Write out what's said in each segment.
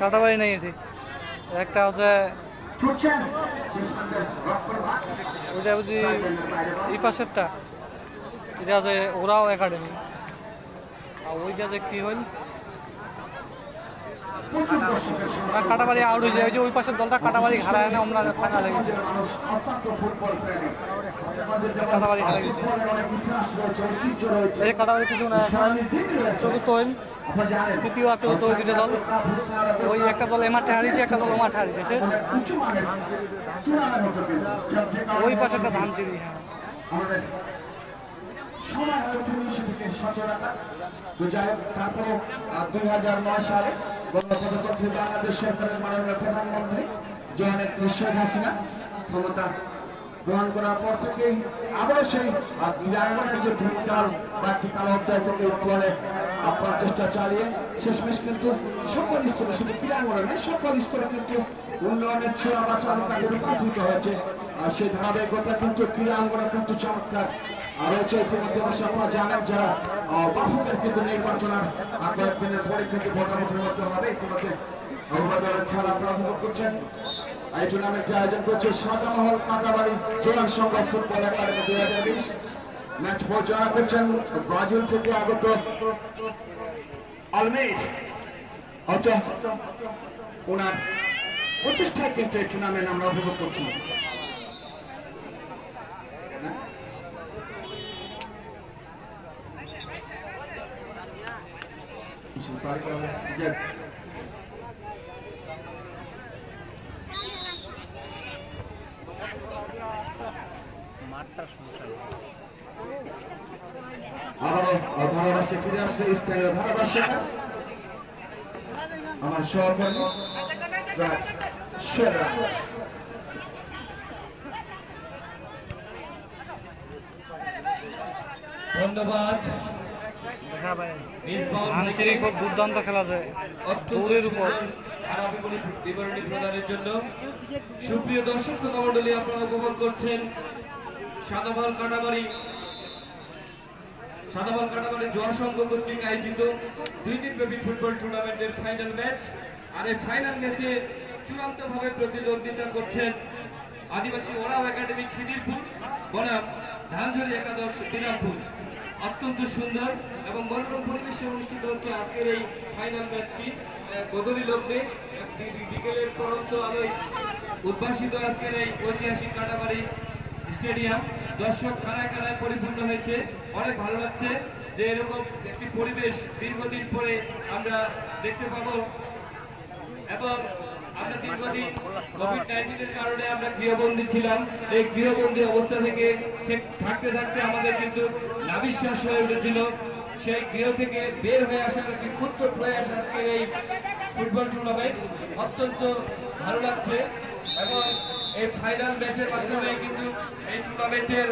কাটাবাড়ি নিয়ে গেছি একটা হচ্ছে ওইটা বুঝি এই পাশেরটা। এটা আছে ওরাও একাডেমি। আর ওইটা যে কি হইল? কাটাবাড়ি আউট হয়ে যায়। ওই পাশের দলটা কাটাবাড়ি হারায় না আমরা ফাঁকা লেগেছে কাটাবাড়ি কিছু না চতুর্থ হইল তৃতীয় আর ওই একটা দল এ মাঠে হারিয়েছে, একটা দল ও হারিয়েছে, শেষ। ওই পাশেরটা ধান সিঁড়ি হ্যাঁ। প্রধানমন্ত্রী জননেত্রী শেখ হাসিনা, ক্ষমতা গ্রহণ করার পর থেকেই আবারও সেই ক্রীড়াঙ্গনের যে ধূমকাল বা অধ্যায় থেকে উত্তোলনে আপনার চেষ্টা চালিয়ে শেষমেশ কিন্তু সকল স্তরে, শুধু ক্রীড়াঙ্গনে নয়, সকল স্তরে কিন্তু উন্নয়নের ছোঁয়া বা চালকাকে রূপান্তরিত হয়েছে। আর সেই ধারাবাহিকতা কিন্তু ক্রীড়াঙ্গনে কিন্তু চমৎকার। রয়েছে ইতিমধ্যে অবশ্য আপনারা জানেন যারা বাফুকের কিন্তু নির্বাচনের কয়েকদিনের পরে কিন্তু ভোটাভুটির মধ্যে হবে। ইতিমধ্যে খেলা আপনারা করছেন। এই টুর্নামেন্টটি আয়োজন করছে সাদামহল কাটাবাড়ি জোয়ান সংঘ ফুটবল একাডেমি দুই হাজার বিশ। ম্যাচ পরিচালনা করছেন ব্রাজিল থেকে আগত আলমের। অত ওনার প্রতিষ্ঠায় কিন্তু এই টুর্নামেন্ট আমরা উপভোগ করছি। যে আবারও ধারাভাষ্যে ফিরে আসছে স্থানীয় ধারাভাষ্যে আমার সহকর্মী ধন্যবাদ। খুব দুর্দান্ত খেলা যায় দৌড়ের উপর। বিবরণী বিবরণী প্রদানের জন্য সুপ্রিয় দর্শক শ্রোতা আপনারা উপভোগ করছেন সাদামাল কাটামারি সাদামাল কাটামারি জোয়ার কর্তৃক আয়োজিত দুই দিন ব্যাপী ফুটবল টুর্নামেন্টের ফাইনাল ম্যাচ আর এই ফাইনাল ম্যাচে চূড়ান্ত ভাবে প্রতিদ্বন্দ্বিতা করছেন আদিবাসী ওরাও একাডেমি খিদিরপুর, বনাম ধানঝুরি একাদশ দিনাজপুর অত্যন্ত সুন্দর এবং মনোরম পরিবেশে অনুষ্ঠিত হচ্ছে আজকের এই ফাইনাল ম্যাচটি গধূলি লগ্নে। বিকেলের পরন্ত আলোয় উদ্ভাসিত আজকের এই ঐতিহাসিক কাটাবাড়ি। স্টেডিয়াম। দর্শক খানায় খানায় পরিপূর্ণ হয়েছে। অনেক ভালো লাগছে যে এরকম একটি পরিবেশ দীর্ঘদিন পরে আমরা দেখতে পাবো। এবং আমরা দীর্ঘদিন কোভিড নাইন্টিনের কারণে আমরা গৃহবন্দী ছিলাম। এই গৃহবন্দী অবস্থা থেকে থাকতে থাকতে আমাদের কিন্তু নাবিশ্বাস হয়ে উঠেছিল। সেই গৃহ থেকে বের হয়ে আসার ক্ষুদ্র প্রয়াস আজকে এই ফুটবল টুর্নামেন্ট অত্যন্ত ভালো লাগছে। এবং এই ফাইনাল ম্যাচের মাধ্যমে কিন্তু এই টুর্নামেন্টের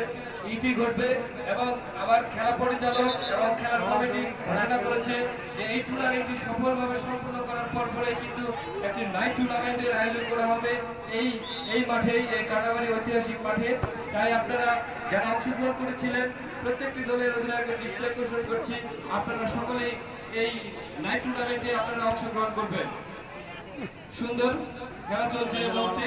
ইতি ঘটবে এবং আবার খেলা পরিচালক এবং খেলার কমিটি ঘোষণা করেছে যে এই টুর্নামেন্টটি সফলভাবে সম্পন্ন করার পর পরে কিন্তু একটি নাইট টুর্নামেন্টের আয়োজন করা হবে। এই এই মাঠেই, এই কাটাবাড়ি ঐতিহাসিক মাঠে। তাই আপনারা যারা অংশগ্রহণ করেছিলেন, প্রত্যেকটি দলের অধিনায়কের দৃষ্টি আকর্ষণ করছি। আপনারা সকলেই এই নাইট টুর্নামেন্টে আপনারা অংশগ্রহণ করবেন। সুন্দর খেলা চলছে এই মুহূর্তে।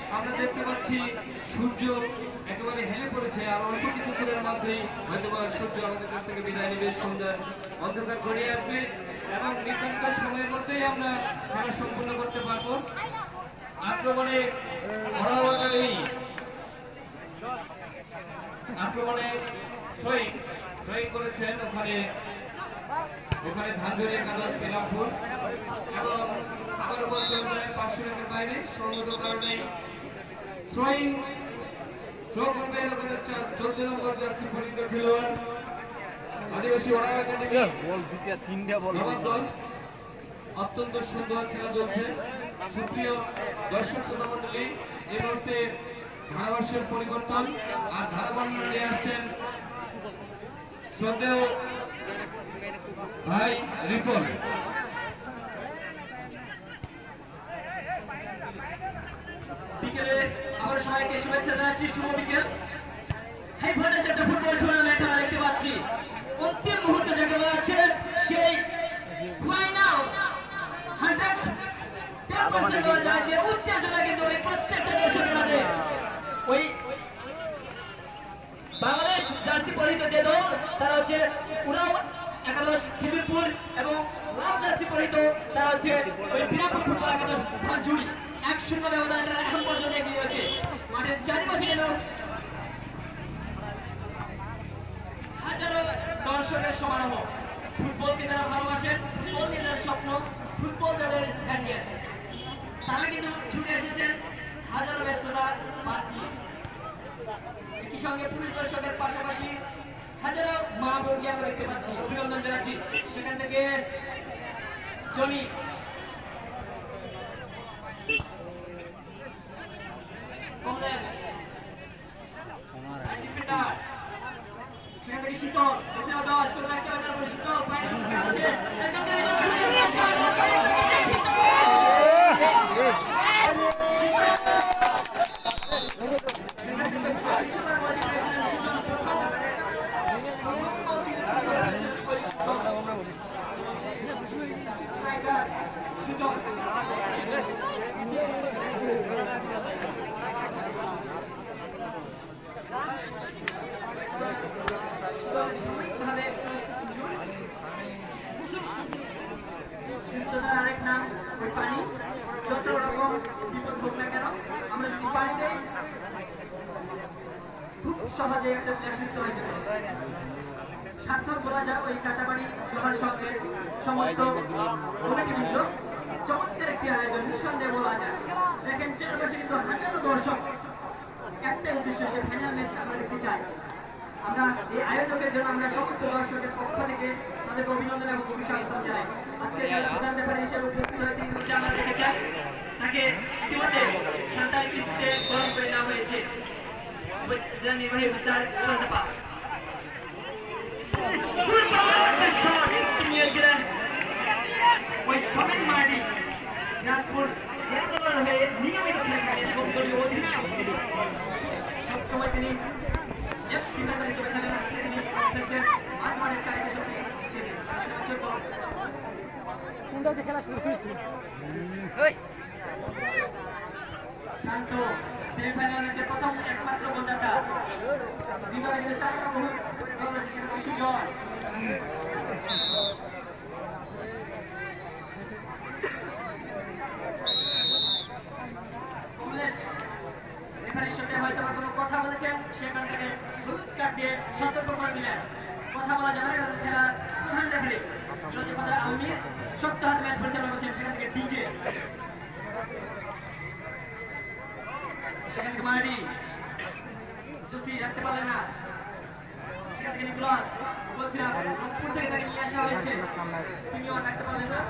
আমরা দেখতে পাচ্ছি সূর্য একেবারে হেলে পড়েছে, আর অল্প কিছুক্ষণের মধ্যেই হয়তো সূর্য আমাদের কাছ থেকে বিদায় নেবে। সন্ধ্যার অন্ধকার ঘনিয়ে আসবে এবং নির্ধারিত সময়ের মধ্যেই আমরা খেলা সম্পূর্ণ করতে পারব। আক্রমণে আক্রমণে সই সই করেছেন ওখানে ওখানে ধানঝুরি একাদশ পেলামপুর এবং আবারও বল চলে যায় পাঁচশো মিটার বাইরে, সঙ্গত কারণে থ্রো করবেন ওখানে চোদ্দ নম্বর জার্সি পরিচিত খেলোয়াড় আদিবাসী একাডেমি বল দ্বিতীয় তিনটা বল দল। অত্যন্ত সুন্দর খেলা চলছে। সুপ্রিয় দর্শক শ্রোতা মন্ডলী এই মুহূর্তে ধারাভাষ্যের পরিবর্তন আর ধারাবর্ণনা নিয়ে আসছেন শ্রদ্ধেয় ভাই রিপন। বিকেলে সবাইকে শুভেচ্ছা জানাচ্ছি শুভ বিকেল। হাই ভোল্টেজ একটা ফুটবল টুর্নামেন্ট আমরা দেখতে পাচ্ছি। অন্তিম মুহূর্তে যাকে বলা হচ্ছে সেই ফাইনাল হান্ড্রেড বাংলাদেশ যে তারা হচ্ছে ওই এক শূন্য ব্যবধানে এখন পর্যন্ত এগিয়ে রয়েছে। মাঠের চারিপাশে যেন হাজারো দর্শকের সমারোহ। ফুটবলকে যারা ভালোবাসেন ফুটবলকে যারা স্বপ্ন, ফুটবল যাদের হ্যান্ডেল তারা কিন্তু ছুটে এসেছেন, হাজারো ব্যস্ততা বাদ দিয়ে। একই সঙ্গে পুরুষ দর্শকের পাশাপাশি হাজারো মা বোনকে আমরা দেখতে পাচ্ছি। অভিনন্দন জানাচ্ছি। সেখান থেকে জনি কমলেশ ডিফেন্ডার সেখান থেকে শীতল দেখতে পাওয়া যাওয়া চলে রাখতে হবে তারপর শীতল পায়ের সঙ্গে আছে একদম দিয়ে একদম দিয়ে সুযোগ ভাবে সুস্থতার আরেক নাম ওই পানি যত রকম বিপদ হোক না কেন আমরা যদি পানি দেই খুব সহজে একটা প্লেয়ার সুস্থ হয়ে সার্থক বলা যায় ওই চাটাবাড়ি সবার সঙ্গে সমস্ত কমিটিবৃন্দ চমৎকার একটি আয়োজন, নিঃসন্দেহে বলা যায়। দেখেন, চারপাশে কিন্তু হাজারো দর্শক একটাই উদ্দেশ্য সে ফাইনাল ম্যাচ আমরা দেখতে চাই। আমরা এই আয়োজকের জন্য আমরা সমস্ত দর্শকের পক্ষ থেকে তাদের অভিনন্দন এবং সুস্বাগতম জানাই। আজকে প্রধান ব্যাপারে হিসেবে উপস্থিত হয়েছে আমরা দেখতে চাই, তাকে ইতিমধ্যে সান্তাল কিস্তিতে গ্রহণ করে নেওয়া হয়েছে। খেলে দলীয় অধিনায়ক সবসময় তিনি এক ডিফেন্ডার হিসেবে খেলেন আজকে তিনি খেলছেন মাঝ মাঠের চারিদিকে শক্তি হিসেবে চোদ্দ শান্ত। সেমিফাইনালে যে প্রথম একমাত্র গোলদাতা। বিভাগের তারকা বহু সেটা সুজয় কমলেশ রেফারির সঙ্গে হয়তো বা কোনো কথা বলেছেন সেখান থেকে হলুদ কার্ড দিয়ে সতর্ক করে দিলেন কথা বলা যাবে না কারণ খেলা প্রধান রেফারি সত্যি কথা আলমির সপ্তাহ হাতে ম্যাচ পরিচালনা করছেন সেখান থেকে ডিজে সেখান থেকে মারি জসি রাখতে পারলেন না সেখান থেকে নিকলাস বলছিলাম রংপুর থেকে তাকে নিয়ে আসা হয়েছে তিনিও আর রাখতে পারলেন না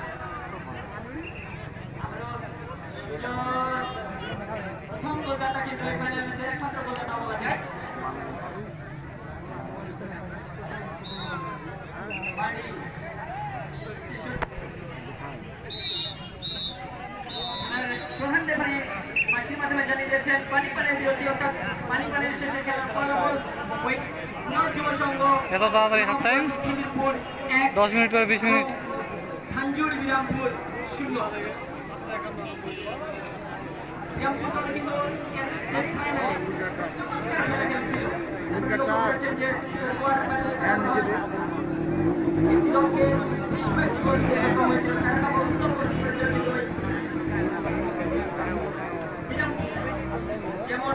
আবারও সুযোগ প্রথম গোলদাতা কিন্তু এই ফাইনাল ম্যাচের একমাত্র গোলদাতা বলা যায় বাড়ি আর প্রধান রেফারি মাসির মাধ্যমে জানিয়ে দিয়েছেন পানি পানের বিরতি অর্থাৎ পানি পানের শেষে খেলার ফলাফল ওই নর যুব এত তাড়াতাড়ি? খিদিরপুর দশ মিনিট পরে বিশ মিনিট যেমন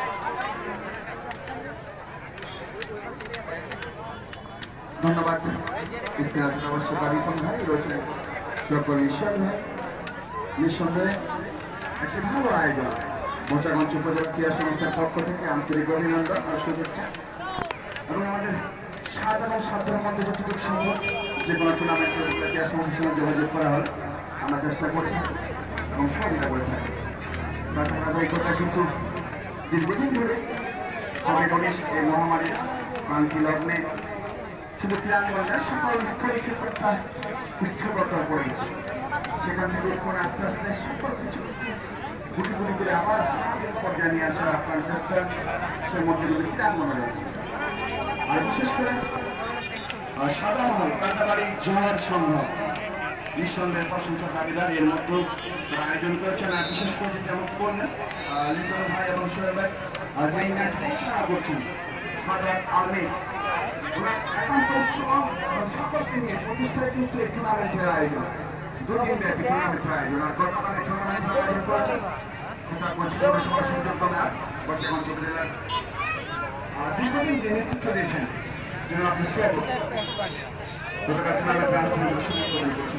ধন্যবাদ। ইস্তেহার অবশ্য বাড়িতন ভাই রয়েছেন ডক্টর ঈশ্বর নিঃসন্দেহে একটি ভালো আয়োজন। মোচাগঞ্জ উপজেলা ক্রীড়া সংস্থার পক্ষ থেকে আন্তরিক অভিনন্দন ও শুভেচ্ছা। এবং আমাদের সাত এবং সাতের মধ্যে যতটুকু সম্ভব যে কোনো টুর্নামেন্টের ক্রীড়া সংস্থার সঙ্গে যোগাযোগ করা হয় আমরা চেষ্টা করে এবং সহযোগিতা করে থাকি। তার ধারাবাহিকতা কিন্তু দীর্ঘদিন ধরে কোভিড এই মহামারীর ক্রান্তি লগ্নে শুধু ক্রীড়াঙ্গনটা সকল স্থলে কিন্তু একটা স্থিরতা পড়েছে সেখান থেকে এখন আস্তে আস্তে সকল কিছু গুটি গুটি করে আবার স্বাভাবিক পর্যায়ে নিয়ে আসার আপনার চেষ্টা সে মধ্যে ক্রীড়াঙ্গন রয়েছে। আর বিশেষ করে সাদা মহল, কাটাবাড়ি জোয়ার সংঘ, নিঃসন্দেহে প্রশংসা দাবিদার। এর মধ্যে তারা আয়োজন করেছেন। আর বিশেষ করে যেমন বললেন লিটন ভাই এবং সোহেল ভাই আর এই ম্যাচ পরিচালনা করছেন ফাদার আলমেদ ওরা উৎসব এবং সকলকে নিয়ে প্রতিষ্ঠায় কিন্তু এই টুর্নামেন্টের আয়োজন দুদিন ব্যাপী টুর্নামেন্টের আয়োজন আর গতকাল টুর্নামেন্টের আয়োজন করেছেন দীর্ঘদিন যে নেতৃত্ব দিয়েছেন যেন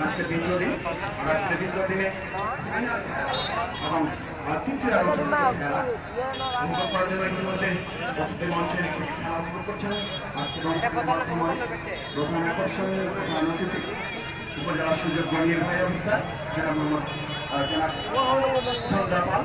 আজকে দ্বিতীয় দিন। আজকে দ্বিতীয় দিনে এবং তৃতীয় খেলা জন্য ইতিমধ্যে মঞ্চের একটি খেলা উপভোগ করছেন, আজকে প্রধান আকর্ষণ প্রধান অতিথি উপজেলা সুযোগ গণিয়ে ভাই অফিসার জনাব মোহাম্মদ জনাব পাল।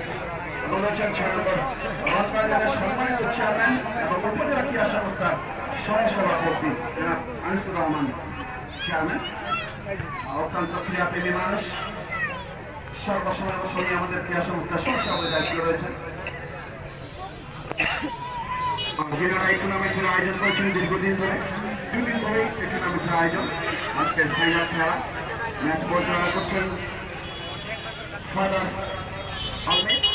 ছয় নম্বর রথবাজারের সম্মানিত চেয়ারম্যান এবং উপজেলা ক্রীড়া সংস্থার সহসভাপতি আনিসুর রহমান। চেয়ারম্যান, অত্যন্ত ক্রীড়াপ্রেমী মানুষ, সর্বসময় সময় আমাদের ক্রীড়া সংস্থার সহসভাপতি দায়িত্ব রয়েছেন। যেনারা এই টুর্নামেন্টের আয়োজন করেছেন দীর্ঘদিন ধরে। দুদিন ধরে এই টুর্নামেন্টের আয়োজন। আজকের ফাইনাল খেলা। ম্যাচ পরিচালনা করছেন ফাদার আহমেদ।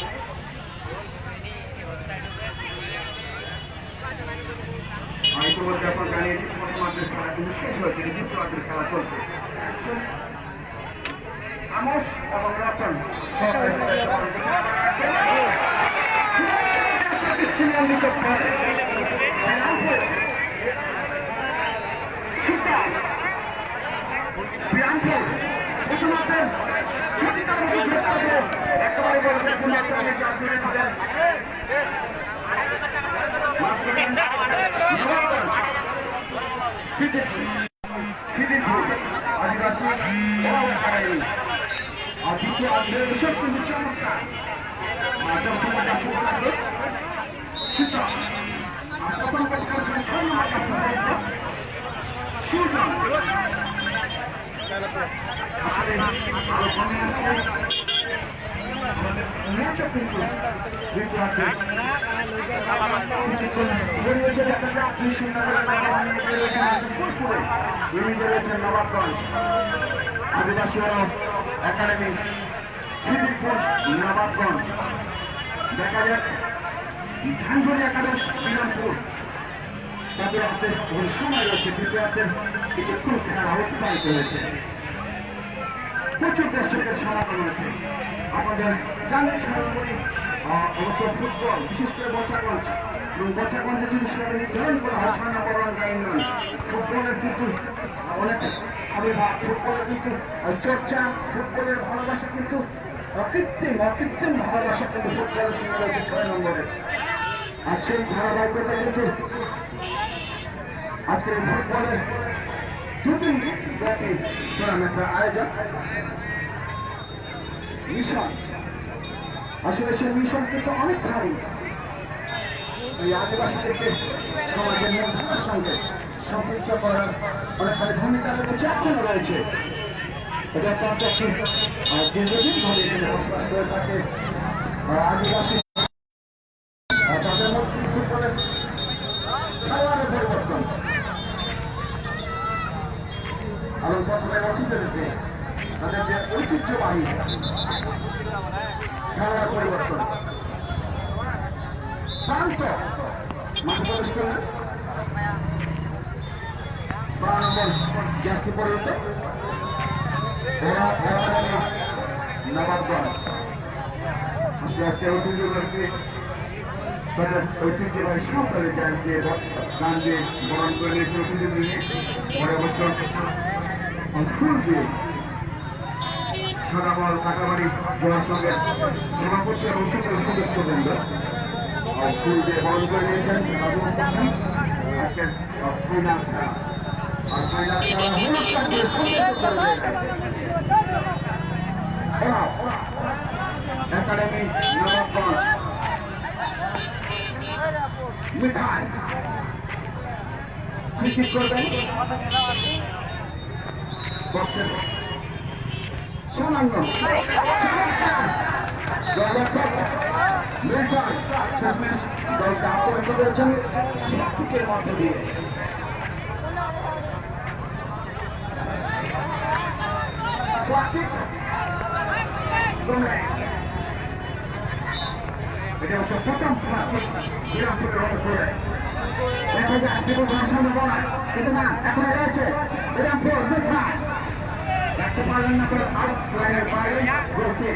জানিয়ে দিই প্রথম আর্ধের খেলা কিন্তু শেষ হয়েছে দ্বিতীয় আর্ধের খেলা চলছে সুলতান বিরামপুর প্রথমার্ধের ছবিটার মতো ছোট্ট একেবারে বলছে ফুলবাড়ি যা জুড়েছিলেন আদিবাসী দ্বিতীয় আগ্রহ এসব কিন্তু চমৎকার দশ নম্বর কাছে থাকবে সুতরাং আর প্রথম কথা হচ্ছে ছয় নম্বর কাছে থাকবে সুতরাং আসলে কমে আসছে আমাদের ম্যাচও কিন্তু নবাবগঞ্জ আদিবাসী একাডেমি নবাবগঞ্জ দেখা যাক ধানঝুরি তাদের সময় রয়েছে দ্বিতীয় হাতের কিছুক্ষণ খেলা অতিবাহিত হয়েছে প্রচুর দর্শকের হয়েছে আমাদের জানেন সর্বোপরি অবশ্য ফুটবল, বিশেষ করে বচাগঞ্জ ফুটবলের কিন্তু অনেক আবির্ভাব ফুটবলের কিন্তু চর্চা, ফুটবলের ভালোবাসা কিন্তু অকৃত্রিম অকৃত্রিম ভালোবাসা কিন্তু ফুটবলের সঙ্গে রয়েছে ছয় নম্বরে। সেই ধারাবাহিকতা কিন্তু আয়োজন। আসলে সেই মিশন কিন্তু অনেক ভারী। এই আদিবাসীদেরকে সমাজের মূলধারার সঙ্গে করার অনেকখানি ভূমিকা রয়েছে এখনও রয়েছে। এটা একটি আহ, দীর্ঘদিন ধরে এখানে বসবাস করে আদিবাসী তাদের মধ্যে ফুটবলের খেলোয়াড়ের পরিবর্তন। এবং প্রথমে অতীতদেরকে তাদের যে ঐতিহ্যবাহী খেলার পরিবর্তন। প্রান্ত মাঠে প্রবেশ করলেন বারো নম্বর জার্সি পরিবর্ত ওরা ওরা নবাবগঞ্জ আসলে আজকে ঐতিহ্যবাহীকে তাদের ঐতিহ্যবাহী সাঁতারে গান দিয়ে দিয়ে বরণ করে নিয়েছে ঐতিহ্য নিয়ে পরে অবশ্য ফুল দিয়ে সোনামল কাটাবাড়ি, জোয়ার সঙ্গে সভাপতি এবং সকল একাডেমি নবাবগঞ্জ মিঠাই ফ্রি কিক করবেন বক্সের সামান্য এটা অবশ্য প্রথম বিরামপুরের করে দেখা যায় বিপুল ভাষণ বলা কিন্তু না এখন রয়েছে বিরামপুর রাখতে পারলেন না করে আউট বাইরে গোলকে